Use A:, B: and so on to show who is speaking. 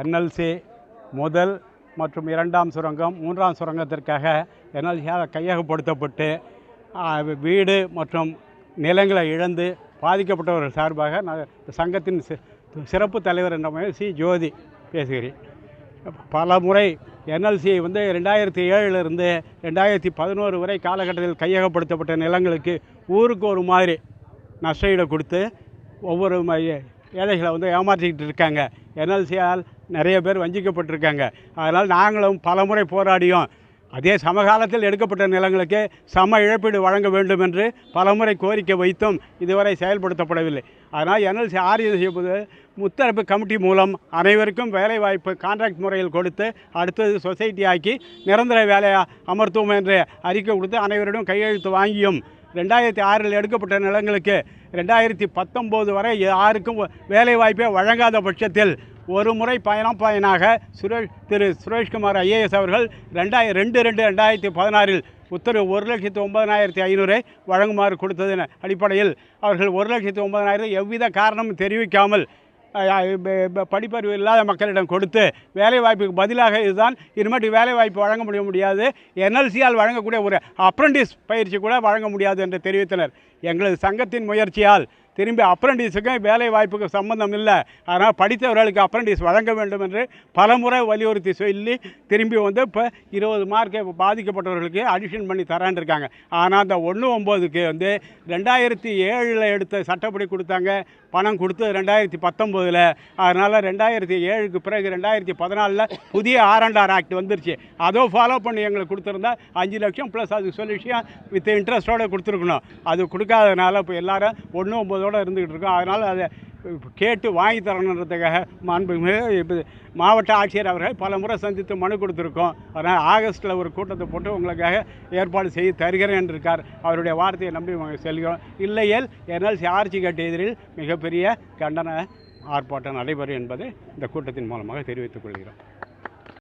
A: NLC முதல் மற்றும் இரண்டாம் சுரங்கம் மூன்றாம் சுரங்கத்திற்காக என்எல்சியாக கையகப்படுத்தப்பட்டு வீடு மற்றும் நிலங்களை இழந்து பாதிக்கப்பட்டவர்கள் சார்பாக நான் சங்கத்தின் சிறப்பு தலைவர் என்ற முறையில் சி. ஜோதி பேசுகிறேன். பல முறை என்எல்சி வந்து ரெண்டாயிரத்தி ஏழிலிருந்து ரெண்டாயிரத்தி பதினோரு வரை காலகட்டத்தில் கையகப்படுத்தப்பட்ட நிலங்களுக்கு ஊருக்கு ஒரு மாதிரி நஷ்டஈடு கொடுத்து ஒவ்வொரு ஏழைகளை வந்து ஏமாற்றிக்கிட்டு இருக்காங்க. என்எல்சியால் நிறைய பேர் வஞ்சிக்கப்பட்டிருக்காங்க. அதனால் நாங்களும் பல முறை போராடியும் அதே சமகாலத்தில் எடுக்கப்பட்ட நிலங்களுக்கு சம இழப்பீடு வழங்க வேண்டும் என்று பலமுறை கோரிக்கை வைத்தும் இதுவரை செயல்படுத்தப்படவில்லை. அதனால் என்எல்சி ஆரிய செய்வது முத்தரப்பு கமிட்டி மூலம் அனைவருக்கும் வேலைவாய்ப்பு கான்ட்ராக்ட் முறையில் கொடுத்து அடுத்தது சொசைட்டி ஆக்கி நிரந்தர வேலையை அமர்த்துவோம் என்று அறிக்கை கொடுத்து அனைவரிடம் கையெழுத்து வாங்கியும் ரெண்டாயிரத்தி ஆறில் எடுக்கப்பட்ட நிலங்களுக்கு ரெண்டாயிரத்தி பத்தொம்போது வரை யாருக்கும் வேலைவாய்ப்பே வழங்காத பட்சத்தில் ஒரு முறை பயணம் பயனாக சுரேஷ் திரு சுரேஷ்குமார் ஐஏஎஸ் அவர்கள் ரெண்டாயிர ரெண்டு ரெண்டு ரெண்டாயிரத்தி பதினாறில் உத்தரவு ஒரு லட்சத்து ஒன்பதனாயிரத்தி ஐநூறு வழங்குமாறு கொடுத்ததன் அடிப்படையில் அவர்கள் ஒரு லட்சத்து ஒன்பதனாயிரம் எவ்வித காரணமும் தெரிவிக்காமல் படிப்பறிவு இல்லாத மக்களிடம் கொடுத்து வேலைவாய்ப்புக்கு பதிலாக இதுதான். இனிமேட்டு வேலைவாய்ப்பு வழங்க முடிய முடியாது. என்எல்சியால் வழங்கக்கூடிய ஒரு அப்ரண்டிஸ் பயிற்சி கூட வழங்க முடியாது என்று தெரிவித்தனர். எங்களது சங்கத்தின் முயற்சியால் திரும்பி அப்ரண்டிஸுக்கும் வேலை வாய்ப்புக்கு சம்பந்தம் இல்லை. அதனால் படித்தவர்களுக்கு அப்ரண்டிஸ் வழங்க வேண்டும் என்று பலமுறை வலியுறுத்தி சொல்லி திரும்பி வந்து இப்போ இருபது மார்க்கை பாதிக்கப்பட்டவர்களுக்கு அடிஷன் பண்ணி தரான் இருக்காங்க. ஆனால் அந்த ஒன்று ஒம்போதுக்கு வந்து ரெண்டாயிரத்தி ஏழில் எடுத்த சட்டப்படி கொடுத்தாங்க. பணம் கொடுத்து ரெண்டாயிரத்தி பத்தொம்போதில் அதனால் ரெண்டாயிரத்தி ஏழுக்கு பிறகு ரெண்டாயிரத்தி பதினாலில் புதிய ஆர்என்ஆர் ஆக்ட் வந்துருச்சு. அதோ ஃபாலோ பண்ணி எங்களுக்கு கொடுத்துருந்தா அஞ்சு லட்சம் ப்ளஸ் அது சொல்யூஷன் வித் இன்ட்ரெஸ்ட்டோடு கொடுத்துருக்கணும். அது கொடுக்காதனால இப்போ எல்லாரும் ஒன்று ஒம்பது அதோடு இருந்துக்கிட்டு இருக்கோம். அதனால் அதை கேட்டு வாங்கி தரணுன்றதுக்காக மாண்புமிகு இப்போ மாவட்ட ஆட்சியர் அவர்கள் பல முறை சந்தித்து மனு கொடுத்துருக்கோம். அதனால் ஆகஸ்ட்டில் ஒரு கூட்டத்தை போட்டு உங்களுக்காக ஏற்பாடு செய்து தருகிறேன் என்று இருக்கார் அவருடைய வார்த்தையை நம்பி செல்கிறோம். இல்லையேல் என்எல்சி ஆர்ச்சி கட்டு எதிரில் மிகப்பெரிய கண்டன ஆர்ப்பாட்டம் நடைபெறும் என்பதை இந்த கூட்டத்தின் மூலமாக தெரிவித்துக் கொள்கிறோம்.